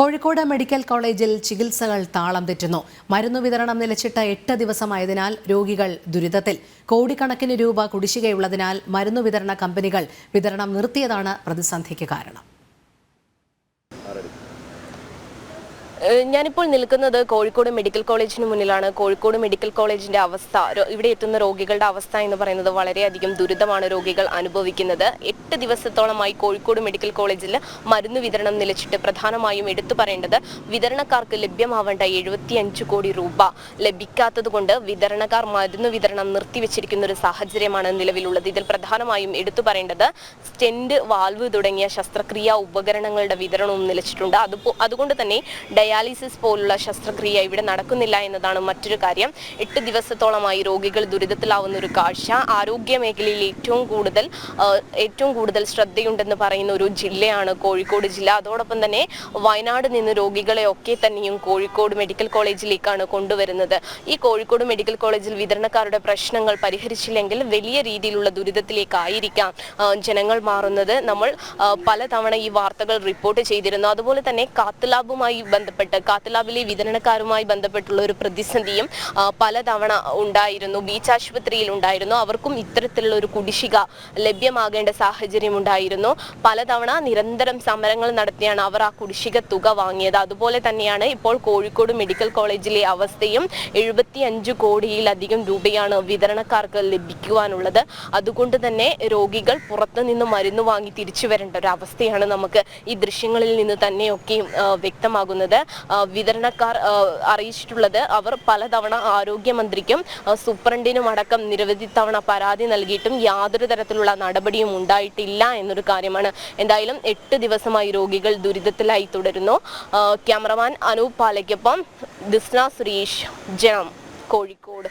Kozhikode medical കോളേജിൽ ചികിത്സകൾ താളം തെറ്റുന്നു. മരുന്നു വിതരണം നിലച്ചിട്ട് എട്ട് ദിവസമായതിനാൽ രോഗികൾ ദുരിതത്തിൽ. കോടിക്കണക്കിന് രൂപ കുടിശ്ശികയുള്ളതിനാൽ മരുന്നു വിതരണ കമ്പനികൾ വിതരണം നിർത്തിയതാണ് പ്രതിസന്ധിക്ക് കാരണം. ഞാനിപ്പോൾ നിൽക്കുന്നത് കോഴിക്കോട് മെഡിക്കൽ കോളേജിന് മുന്നിലാണ്. കോഴിക്കോട് മെഡിക്കൽ കോളേജിന്റെ അവസ്ഥ ഇവിടെ എത്തുന്ന രോഗികളുടെ അവസ്ഥ എന്ന് പറയുന്നത് വളരെയധികം ദുരിതമാണ് രോഗികൾ അനുഭവിക്കുന്നത്. എട്ട് ദിവസത്തോളമായി കോഴിക്കോട് മെഡിക്കൽ കോളേജിൽ മരുന്ന് വിതരണം നിലച്ചിട്ട് പ്രധാനമായും എടുത്തു പറയേണ്ടത് വിതരണക്കാർക്ക് ലഭ്യമാവേണ്ട എഴുപത്തിയഞ്ച് കോടി രൂപ ലഭിക്കാത്തതുകൊണ്ട് വിതരണക്കാർ മരുന്ന് വിതരണം നിർത്തിവെച്ചിരിക്കുന്ന ഒരു സാഹചര്യമാണ് നിലവിലുള്ളത്. ഇതിൽ പ്രധാനമായും എടുത്തു പറയേണ്ടത് സ്റ്റെന്റ് വാൽവ് തുടങ്ങിയ ശസ്ത്രക്രിയാ ഉപകരണങ്ങളുടെ വിതരണവും നിലച്ചിട്ടുണ്ട്. അതുകൊണ്ട് തന്നെ ഡയാലിസിസ് പോലുള്ള ശസ്ത്രക്രിയ ഇവിടെ നടക്കുന്നില്ല എന്നതാണ് മറ്റൊരു കാര്യം. എട്ട് ദിവസത്തോളമായി രോഗികൾ ദുരിതത്തിലാവുന്ന ഒരു കാഴ്ച. ആരോഗ്യ മേഖലയിൽ ഏറ്റവും കൂടുതൽ ഏറ്റവും കൂടുതൽ ശ്രദ്ധയുണ്ടെന്ന് പറയുന്ന ഒരു ജില്ലയാണ് കോഴിക്കോട് ജില്ല. അതോടൊപ്പം തന്നെ വയനാട് നിന്ന് രോഗികളെ ഒക്കെ തന്നെയും കോഴിക്കോട് മെഡിക്കൽ കോളേജിലേക്കാണ് കൊണ്ടുവരുന്നത്. ഈ കോഴിക്കോട് മെഡിക്കൽ കോളേജിൽ വിതരണക്കാരുടെ പ്രശ്നങ്ങൾ പരിഹരിച്ചില്ലെങ്കിൽ വലിയ രീതിയിലുള്ള ദുരിതത്തിലേക്കായിരിക്കാം ജനങ്ങൾ മാറുന്നത്. നമ്മൾ പലതവണ ഈ വാർത്തകൾ റിപ്പോർട്ട് ചെയ്തിരുന്നു. അതുപോലെ തന്നെ കാത്തലാബുമായി ബന്ധപ്പെട്ട് കാത്തലാബിലെ വിതരണക്കാരുമായി ബന്ധപ്പെട്ടുള്ള ഒരു പ്രതിസന്ധിയും പലതവണ ഉണ്ടായിരുന്നു. ബീച്ച് ആശുപത്രിയിൽ ഉണ്ടായിരുന്നു. അവർക്കും ഇത്തരത്തിലുള്ള ഒരു കുടിശ്ശിക ലഭ്യമാകേണ്ട സാഹചര്യം ഉണ്ടായിരുന്നു. പലതവണ നിരന്തരം സമരങ്ങൾ നടത്തിയാണ് അവർ ആ കുടിശ്ശിക തുക വാങ്ങിയത്. അതുപോലെ തന്നെയാണ് ഇപ്പോൾ കോഴിക്കോട് മെഡിക്കൽ കോളേജിലെ അവസ്ഥയും എഴുപത്തി അഞ്ച് കോടിയിലധികം രൂപയാണ് വിതരണക്കാർക്ക് ലഭിക്കുവാനുള്ളത്. അതുകൊണ്ട് തന്നെ രോഗികൾ പുറത്തു നിന്ന് മരുന്ന് വാങ്ങി തിരിച്ചു വരേണ്ട ഒരു അവസ്ഥയാണ് നമുക്ക് ഈ ദൃശ്യങ്ങളിൽ നിന്ന് തന്നെയൊക്കെയും വ്യക്തമാകുന്നത്. വിതരണക്കാർ അറിയിച്ചിട്ടുള്ളത് അവർ പലതവണ ആരോഗ്യമന്ത്രിക്കും സൂപ്രണ്ടിനും അടക്കം നിരവധി തവണ പരാതി നൽകിയിട്ടും യാതൊരു തരത്തിലുള്ള നടപടിയും ഉണ്ടായിട്ടില്ല എന്നൊരു കാര്യമാണ്. എന്തായാലും എട്ട് ദിവസമായി രോഗികൾ ദുരിതത്തിലായി തുടരുന്നു. ക്യാമറമാൻ അനൂപ് പാലയ്ക്കൊപ്പം ദിസ്ന സുരേഷ് ജനം കോഴിക്കോട്.